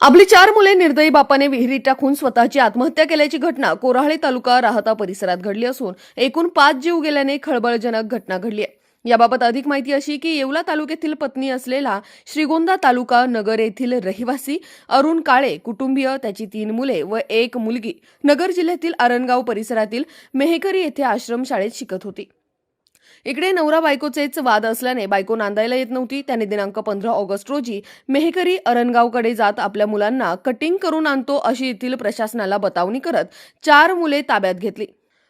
आपली चार मुले निर्दयी बापाने विहिरीत टाकून स्वतःची आत्महत्या केल्याची घटना कोराळे तालुका राहता परिसरात घडली असून एकूण पाच जीव गेल्याने खळबळजनक घटना घडली आहे. याबाबत अधिक माहिती अशी की येवला तालुक्यातील पत्नी असलेला श्रीगोंदा तालुका नगर येथील रहिवासी अरुण काळे कुटुंबीय त्याची तीन मुले व एक मुलगी नगर जिल्ह्यातील आरणगाव परिसरातील मेहकरी येथे आश्रमशाळेत शिकत होती. इकडे नवरा बायकोचेच वाद असल्याने बायको नांदायला येत नव्हती. त्याने दिनांक पंधरा ऑगस्ट रोजी मेहकरी अरणगावकडे जात आपल्या मुलांना कटिंग करून आणतो अशी येथील प्रशासनाला बतावणी करत चार मुले ताब्यात घेतली.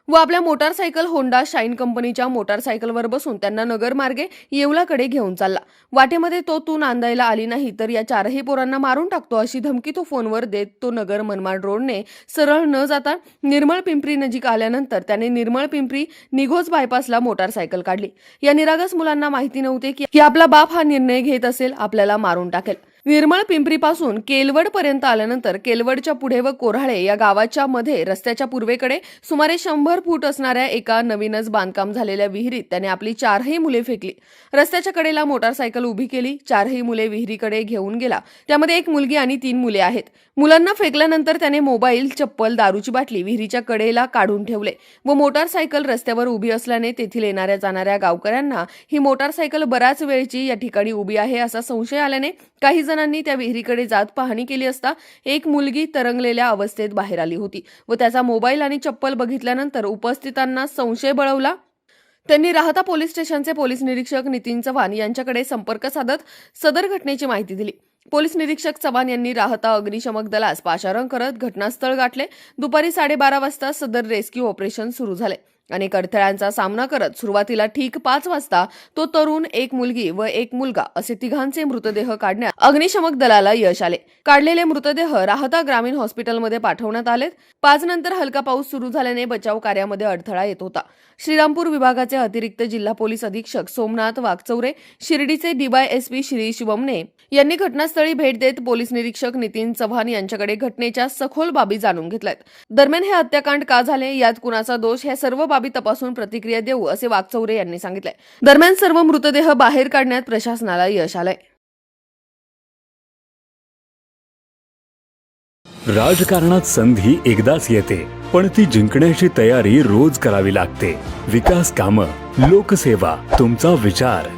व आपल्या मोटारसायकल होंडा शाईन कंपनीच्या मोटारसायकलवर बसून त्यांना नगरमार्गे येवलाकडे घेऊन चालला. वाटेमध्ये तो तू नांदायला आली नाही तर या चारही पोरांना मारून टाकतो अशी धमकी तो फोनवर देत तो नगर मनमाड रोडने सरळ न जाता निर्मळ पिंपरी नजीक आल्यानंतर त्याने निर्मळ पिंपरी निघोज बायपासला मोटारसायकल काढली. या निरागस मुलांना माहिती नव्हते की की आपला बाप हा निर्णय घेत असेल आपल्याला मारून टाकेल. निर्मळ पिंपरीपासून केलवड पर्यंत आल्यानंतर केलवडच्या पुढे व कोराळे या गावाच्या मध्ये रस्त्याच्या पूर्वेकडे सुमारे शंभर फूट असणाऱ्या एका नवीनच बांधकाम झालेल्या विहिरीत त्याने आपली चारही मुले फेकली. रस्त्याच्या कडेला मोटारसायकल उभी केली चारही मुले विहिरीकडे घेऊन गेला. त्यामध्ये एक मुलगी आणि तीन मुले आहेत. मुलांना फेकल्यानंतर त्याने मोबाईल चप्पल दारूची बाटली विहिरीच्या कडेला काढून ठेवले व मोटारसायकल रस्त्यावर उभी असल्याने तेथील येणाऱ्या जाणाऱ्या गावकऱ्यांना ही मोटारसायकल बऱ्याच वेळची या ठिकाणी उभी आहे असा संशय आल्याने काही जणांनी त्या विहिरीकडे जात पाहणी केली असता एक मुलगी तरंगलेल्या अवस्थेत बाहेर आली होती व त्याचा मोबाईल आणि चप्पल बघितल्यानंतर उपस्थितांना संशय बळवला. त्यांनी राहता पोलीस स्टेशनचे पोलीस निरीक्षक नितीन चव्हाण यांच्याकडे संपर्क साधत सदर घटनेची माहिती दिली. पोलीस निरीक्षक चव्हाण यांनी राहता अग्निशमक दलास पाचारण करत घटनास्थळ गाठले. दुपारी साडेबारा वाजता सदर रेस्क्यू ऑपरेशन सुरू झाले. अनेक अडथळ्यांचा सामना करत सुरुवातीला ठीक पाच वाजता तो तरुण एक मुलगी व एक मुलगा असे तिघांचे मृतदेह काढण्यात अग्निशमक दलाला यश आले. काढलेले मृतदेह राहता ग्रामीण हॉस्पिटलमध्ये पाठवण्यात आलेत. पाच नंतर हलका पाऊस सुरू झाल्याने बचाव कार्यामध्ये अडथळा येत होता. श्रीरामपूर विभागाचे अतिरिक्त जिल्हा पोलीस अधीक्षक सोमनाथ वागचौरे शिर्डीचे डीवायएसपी श्री शिवमने यांनी घटनास्थळी भेट देत पोलीस निरीक्षक नितीन चव्हाण यांच्याकडे घटनेच्या सखोल बाबी जाणून घेतल्यात. दरम्यान हे हत्याकांड का झाले यात कुणाचा दोष ह्या सर्व बाबी तपासून प्रतिक्रिया देऊ असे वागचौरे यांनी सांगितले. दरम्यान सर्व मृतदेह बाहेर काढण्यात प्रशासनाला यश आलंय. राजकारणात संधी एकदाच येते पण ती जिंकण्याची तयारी रोज करावी लागते. विकास कामं लोकसेवा तुमचा विचार.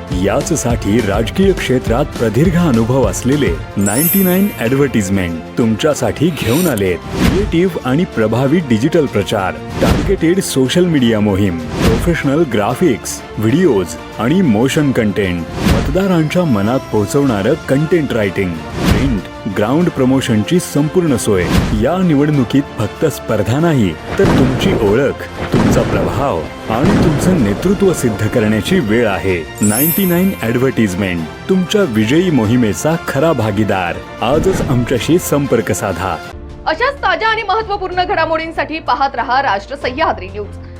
याच साठी राजकीय क्षेत्रात प्रदीर्घ अनुभव असलेले नाईन्टी नाईन ऍडव्हर्टिजमेंट तुमच्यासाठी घेऊन आले क्रिएटिव्ह आणि प्रभावी डिजिटल प्रचार. टार्गेटेड सोशल मीडिया मोहीम. Professional graphics. व्हिडिओज आणि मोशन कंटेंट. मतदारांच्या मनात पोहोचवणारं कंटेंट रायटिंग प्रिंट ग्राउंड प्रमोशनची संपूर्ण सोय. या निवडणुकीत फक्त स्पर्धा नाही तर तुमची ओळख तुमचा प्रभाव आणि तुमचं नेतृत्व सिद्ध करण्याची वेळ आहे. नाईन्टी नाईन ऍडव्हर्टिजमेंट तुमच्या विजयी मोहिमेचा खरा भागीदार. आजच आमच्याशी संपर्क साधा. अशाच ताज्या आणि महत्त्वपूर्ण घडामोडींसाठी पाहत रहा राष्ट्र सह्याद्री न्यूज.